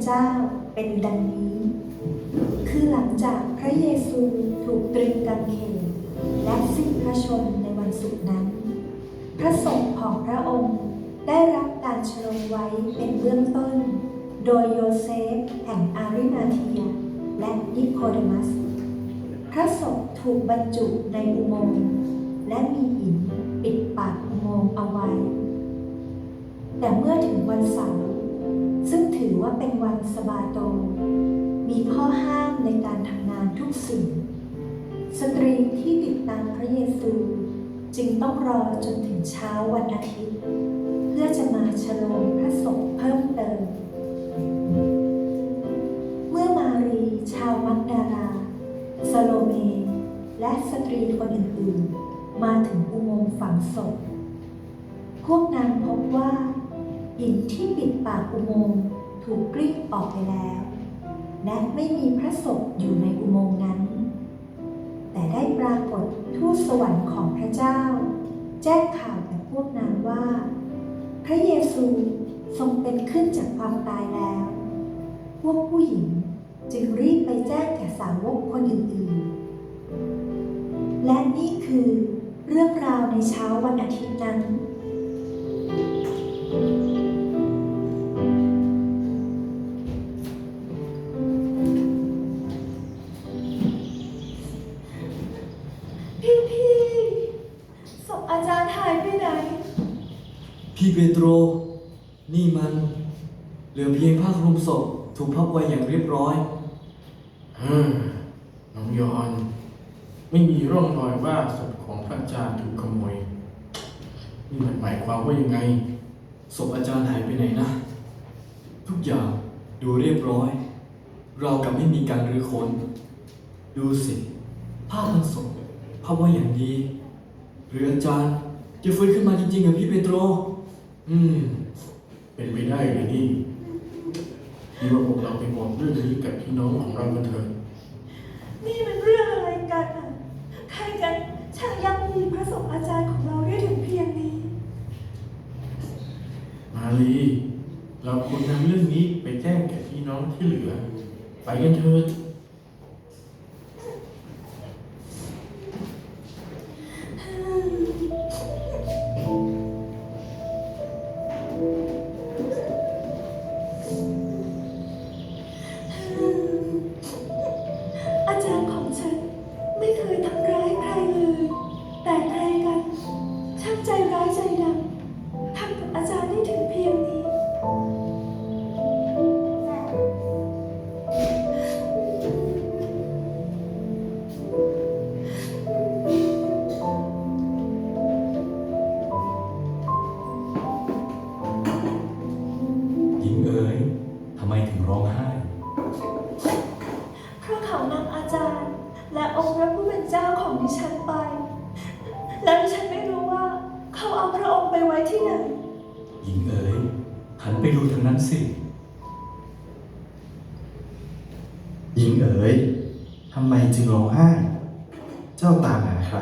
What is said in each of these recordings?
เป็นเจ้าเป็นดังนี้ คือหลังจากพระเยซูถูกตรึงกางเขนและสิ้นพระชนในวันศุกร์นั้น พระศพของพระองค์ได้รับการชโลมไว้เป็นเบื้องต้น โดยโยเซฟแห่งอาริมาเทีย และนิโคเดมัส พระศพถูกบรรจุในอุโมงค์และมีหินปิดปากอุโมงค์เอาไว้ แต่เมื่อถึงวันเสาร์ ถือว่าเป็นวันสบาโต มีข้อห้ามในการทำงานทุกสิ่ง สตรีที่ติดตามพระเยซูจึงต้องรอจนถึงเช้าวันอาทิตย์ เพื่อจะมาฉลองพระศพเพิ่มเติม เมื่อมารีชาวมักดาราสโลเม และสตรีคนอื่นๆ มาถึงอุโมงค์ฝังศพ พวกนางพบว่าหินที่ปิดปากอุโมงค์ ถูกกลิ้งออกไปแล้ว และไม่มีพระศพอยู่ในอุโมงค์นั้น แต่ได้ปรากฏทูตสวรรค์ของพระเจ้า แจ้งข่าวแก่พวกนางว่า พระเยซูทรงเป็นขึ้นจากความตายแล้ว พวกผู้หญิงจึงรีบไปแจ้งแก่สาวกคนอื่นๆ และนี่คือเรื่องราวในเช้าวันอาทิตย์นั้น พี่เปโตร นี่มัน เหลือเพียงผ้าคลุมศพถูกพับไว้อย่างเรียบร้อยเฮ้อน้องยอน ไม่มีร่องรอยว่าศพของพระอาจารย์ถูกขโมย นี่มันหมายความว่ายังไง ศพอาจารย์หายไปไหนนะ ทุกอย่างดูเรียบร้อย เรากับไม่มีการรื้อค้น ดูสิ ผ้าทั้งศพพับไว้อย่างดี หรืออาจารย์จะฟื้นขึ้นมาจริงๆกับพี่เปโตร อืม เป็นไปได้เลยนี่ดีว่าพวกเราไปบอกเรื่องนี้กับพี่น้องของเรากันเถอะนี่มันเรื่องอะไรกันอะใครกันช่างยักยีพระศพอาจารย์ของเราได้ถึงเพียงนี้ มาลี เราควรนำเรื่องนี้ไปแจ้งแก่พี่น้องที่เหลือ ไปกันเถิดอา นไปดูทางนั้นสิ หญิงเอ๋ยทำไมจึงร้องไห้ เจ้าตามหาใคร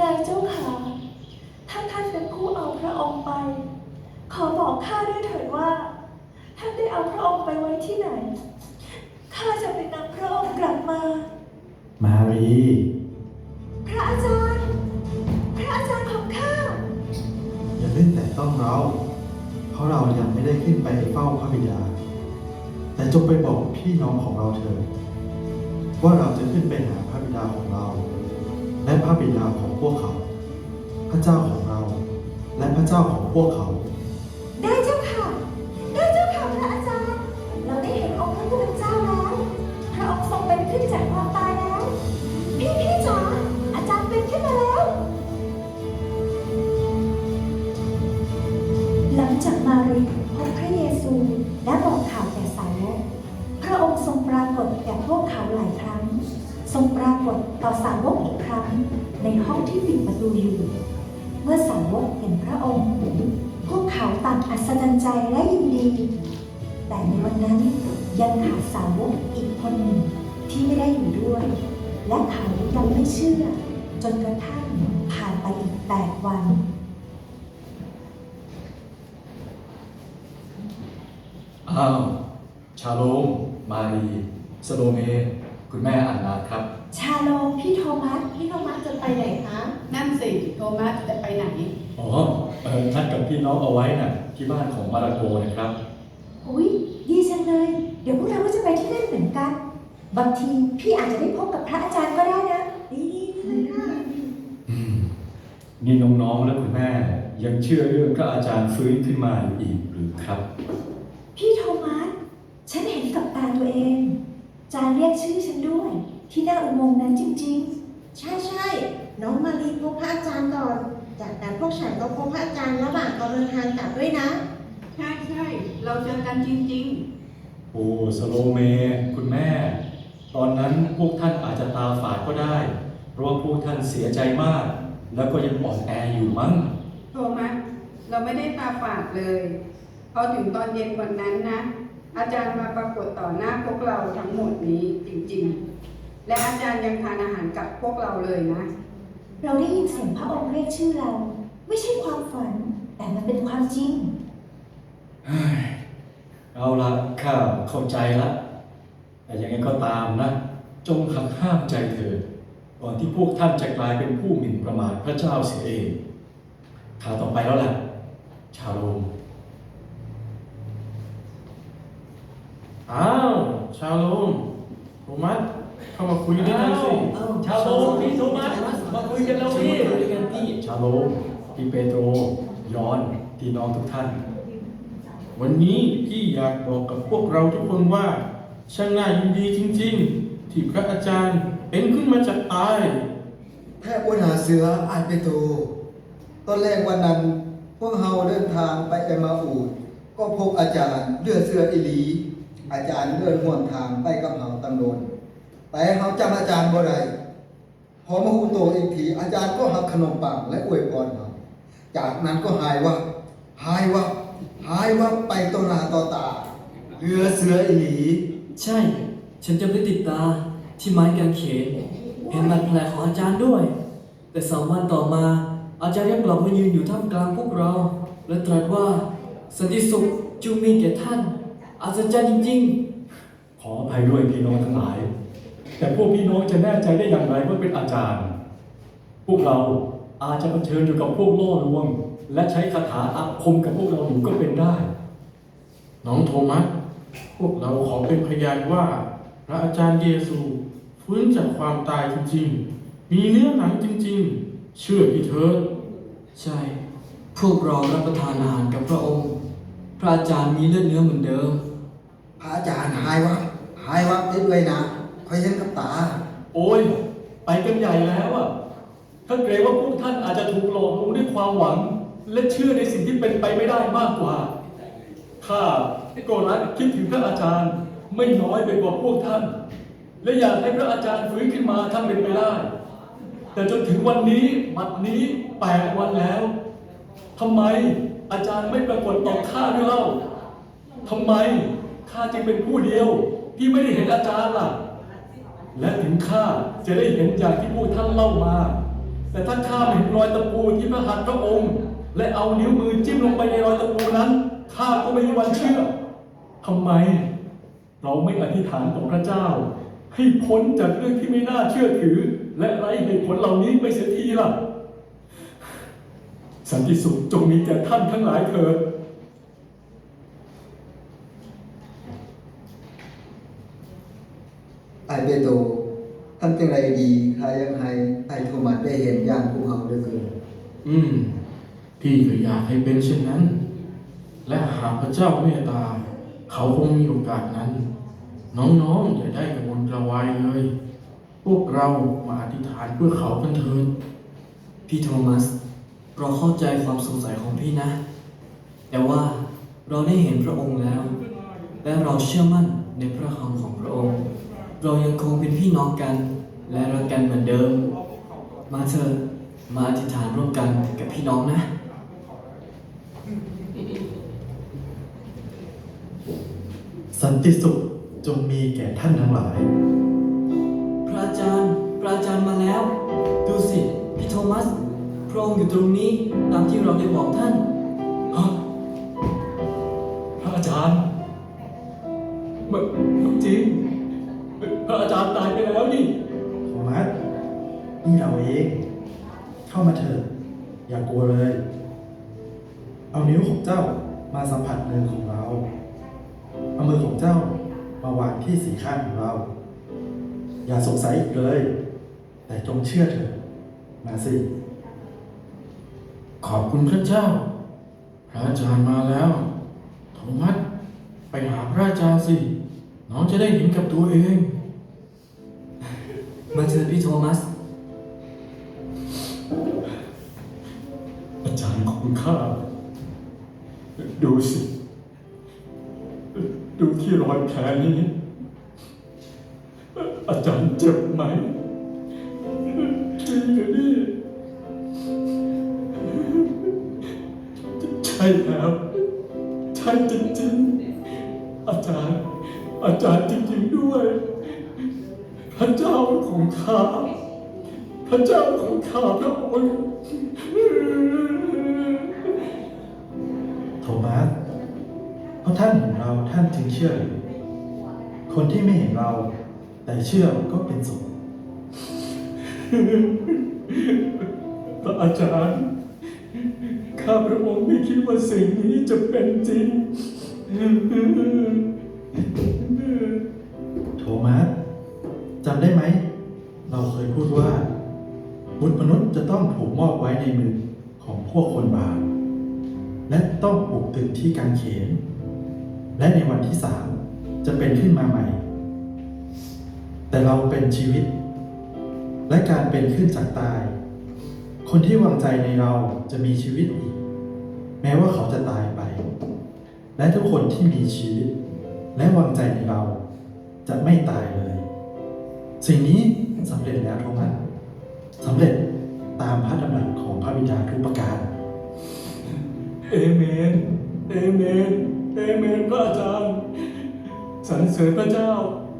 นายเจ้าขาถ้าท่านเป็นผู้เอาพระองค์ไป ขอบอกข้าด้วยเถิดว่า ท่านได้เอาพระองค์ไปไว้ที่ไหน ข้าจะไปนำพระองค์กลับมา มารี ฝ้าพระบิดา แต่จงไปบอกพี่น้องของเราเถิดว่าเราจะขึ้นไปหาพระบิดาของเรา และพระบิดาของพวกเขา พระเจ้าของเรา และพระเจ้าของพวกเขา ไม่เชื่อ จนกระทั่งผ่านไปอีกแปดวัน อ้าว ชาโลม มารีสโลเม คุณแม่อันนาครับ ชาโลมพี่โทมัส พี่โทมัสจะไปไหนคะ นั่นสิ โทมัสจะไปไหน อ๋อเออนัดกับพี่น้องเอาไว้น่ะ ที่บ้านของมาราโกนะครับ อุ้ยดีจังเลย เดี๋ยวพวกเราก็จะไปที่นั่นเหมือนกัน บางทีพี่อาจจะได้พบกับพระอาจารย์ก็ได้นะ ดีๆเลยค่ะ อืม นี่น้องๆและคุณแม่ยังเชื่อเรื่องพระอาจารย์ฟื้นขึ้นมาอยู่อีกหรือครับ พี่โทมัส ฉันเห็นกับตาตัวเอง จารย์เรียกชื่อฉันด้วย ที่หน้าอุโมงค์นั้นจริงใช่ใช่น้องมารีพบพระอาจารย์ก่อน จากนั้นพวกฉันก็พบพระอาจารย์ระหว่างการเดินทางกลับด้วยนะ ใช่ใช่เราเจอกันจริง โอ้สโลเม คุณแม่ ตอนนั้นพวกท่านอาจจะตาฝาดก็ได้ เพราะว่าพวกท่านเสียใจมาก แล้วก็ยังอ่อนแออยู่มั้งๆโทมัสเราไม่ได้ตาฝาดเลย พอถึงตอนเย็นวันนั้นนะ อาจารย์มาปรากฏต่อหน้าพวกเราทั้งหมดนี้จริงๆ และอาจารย์ยังทานอาหารกับพวกเราเลยนะๆเราได้ยินเสียงพระองค์เรียกชื่อเรา ไม่ใช่ความฝัน แต่มันเป็นความจริง เฮ้ยเอาละข้าเข้าใจละ แต่ยังไงก็ตามนะ จงหักห้ามใจเถิด ก่อนที่พวกท่านจะกลายเป็นผู้หมิ่นประมาทพระเจ้าเสียเองข่าวต่อไปแล้วล่ะ ชาโลมอ้าว ชาโลมโทมัสเข้ามาคุยด้วยกันสิชาโลมพี่โทมัสมาคุยกันแล้วพี่คุยกันพี่ชาโลมพี่เปโตรยอนพี่น้องทุกท่าน วันนี้พี่อยากบอกกับพวกเราทุกคนว่า ช่างน่ายินดีจริง ๆ ที่พระอาจารย์ เป็นขึ้นมาจากตาย แพทย์อ้วนหาเสืออานเปโตรตอนแรกวันนั้น พวกเฮาเดินทางไปเอมาอูด ก็พบอาจารย์เลือดเสืออิลี อาจารย์เดินห่วงทางไปกับเฮาตำโดนแต่เฮาจำอาจารย์บ่ได้พอมาหูโตอีกทีอาจารย์ก็หักขนมปังและอวยพรเฮาจากนั้นก็หายวับหายวับหายวับไปต่อหน้าต่อตาเรือเสืออิลี ใช่ ฉันจำได้ติดตา ที่ไม้กางเขนเห็นบาดแผลของอาจารย์ด้วย แต่สองวันต่อมา อาจารย์ยังกลับมายืนอยู่ท่ามกลางพวกเรา และตรัสว่าสันติสุขจงมีแก่ท่านอัศจรรย์จริงขออภัยด้วยพี่น้องทั้งหลาย แต่พวกพี่น้องจะแน่ใจได้อย่างไรว่าเป็นอาจารย์ พวกเราอาจจะเผชิญอยู่กับพวกล่อลวง และใช้คาถาอาคมกับพวกเราอยู่ก็เป็นได้ น้องโทมัสพวกเราขอเป็นพยานว่า พระอาจารย์เยซู ฟื้นจากความตายจริงๆ มีเนื้อหนังจริงๆ เชื่อพี่เถิดๆใช่ พวกเรารับประทานอาหารกับพระองค์ พระอาจารย์มีเลือดเนื้อเหมือนเดิม พระอาจารย์หายวับหายวับได้ด้วยนะคอยเห็นกับตา โอ้ย ไปกันใหญ่แล้วอะถ้าเกรงว่าพวกท่านอาจจะถูกหลอกลวงด้วยความหวัง และเชื่อในสิ่งที่เป็นไปไม่ได้มากกว่าข้าก็รักคิดถึงพระอาจารย์ไม่น้อยไปกว่าพวกท่าน และอยากให้พระอาจารย์ฟื้นขึ้นมาถ้าเป็นไปได้ แต่จนถึงวันนี้บัดนี้แปดวันแล้วทำไมอาจารย์ไม่ปรากฏต่อข้าด้วยเล่าทำไมข้าจึงเป็นผู้เดียวที่ไม่ได้เห็นอาจารย์ล่ะ และถึงข้าจะได้เห็นอย่างที่พวกท่านเล่ามา แต่ถ้าข้าไม่เห็นรอยตะปูที่พระหัตถ์พระองค์ และเอานิ้วมือจิ้มลงไปในรอยตะปูนั้นข้าก็ไม่มีวันเชื่อทำไม เราไม่อธิษฐานต่อพระเจ้า ให้พ้นจากเรื่องที่ไม่น่าเชื่อถือ และไร้เหตุผลเหล่านี้ไปเสียทีล่ะ สันติสุขจงมีแก่ท่านทั้งหลายเถิดไอเบโตท่านจังไรดีถ้ายังให้ไอโทมัสได้เห็นอย่างพวกเราด้วยเกินอืม พี่ก็อยากให้เป็นเช่นนั้น และหากพระเจ้าเมตตา เขาคงมีโอกาสนั้น น้องๆอย่าได้กระว ระวายเลย พวกเรามาอธิษฐานเพื่อเขากันเถิดพี่โทมัส เราเข้าใจความสงสัยของพี่นะ แต่ว่าเราได้เห็นพระองค์แล้ว และเราเชื่อมั่นในพระคำของพระองค์ เรายังคงเป็นพี่น้องกัน และรักกันเหมือนเดิม มาเถอะมาอธิษฐานร่วมกันกับพี่น้องนะสันติสุข จงมีแก่ท่านทั้งหลาย พระอาจารย์ พระอาจารย์มาแล้ว ดูสิ พี่โทมัส พระองค์อยู่ตรงนี้ ตามที่เราได้บอกท่านางที่สีข้างของเรา อย่าสงสัยอีกเลย แต่จงเชื่อเถอะมาสิ ขอบคุณพระเจ้า พระอาจารย์มาแล้วโทมัสไปหาพระอาจารย์สิ น้องจะได้เห็นกับตัวเอง มาเถิดพี่โทมัส อาจารย์ของข้า ดูสิ ดูที่รอยแผลนี้ อาจารย์เจ็บไหมจริงเหรอนี่ใช่แล้วใช่จริงๆ อาจารย์ อาจารย์จริงๆด้วย พระเจ้าของข้าพระเจ้าของข้าพระองค์โทมัสเพราะท่านเห็นเราท่านจึงเชื่อหรือคนที่ไม่เห็นเรา แต่เชื่อก็เป็นสุขพระอาจารย์ ข้าพระองค์ไม่คิดว่าสิ่งนี้จะเป็นจริง โทมัสจำได้ไหม เราเคยพูดว่า บุตรมนุษย์จะต้องถูกมอบไว้ในมือของพวกคนบาปและต้องปลุกตื่นที่กางเขน และในวันที่สามจะเป็นขึ้นมาใหม่ แต่เราเป็นชีวิต และการเป็นขึ้นจากตาย คนที่วางใจในเราจะมีชีวิตอีก แม้ว่าเขาจะตายไป และทุกคนที่มีชีวิต และวางใจในเราจะไม่ตายเลย สิ่งนี้สำเร็จแล้วโทมัสสำเร็จตามพระดำรัสของพระบิดาทุกประการเอเมน เอเมน เอเมน พระอาจารย์สรรเสริญพระเจ้า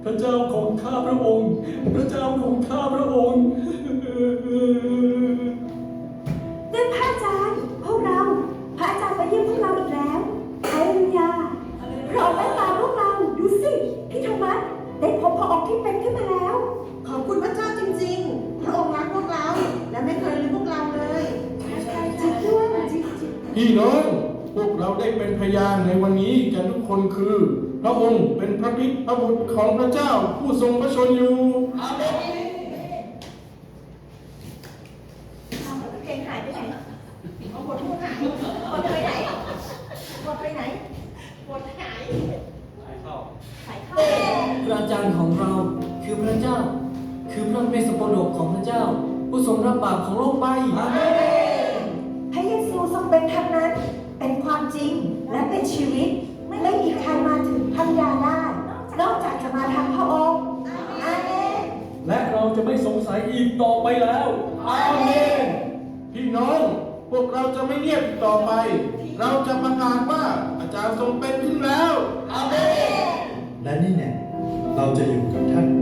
พระเจ้าของข้าพระองค์ พระเจ้าของข้าพระองค์นั่นพระอาจารย์พวกเรา พระอาจารย์มาเยี่ยมพวกเราอีกแล้วฮาเลลูยาพระองค์เมตตาพวกเราดูสิพี่โทมัสได้พบพระองค์ที่เป็นขึ้นมาแล้ว ขอบคุณพระเจ้าจริงๆ พระองค์รักพวกเรา และไม่เคยลืมพวกเราเลยจริงด้วยจริงพี่น้องพวกเราได้เป็นพยานในวันนี้กันทุกคนคือ พระองค์เป็นพระพิษพระบุตรของพระเจ้าผู้ทรงพระชนอยู่เพลงหายไปไหนเอาบทพูดหายบทไปไหนบทไปไหนบทหายหายเข้าพระอาจารย์ของเราคือพระเจ้า คือพระเมสสโปโดกของพระเจ้า ผู้ทรงรับบาปของโลกไป เราจะไม่สงสัยอีกต่อไปแล้วอาเมนพี่น้อง พวกเราจะไม่เงียบอีกต่อไป เราจะประกาศว่าอาจารย์ทรงเป็นขึ้นแล้วอาเมนและนี่เนี่ยเราจะอยู่กับท่าน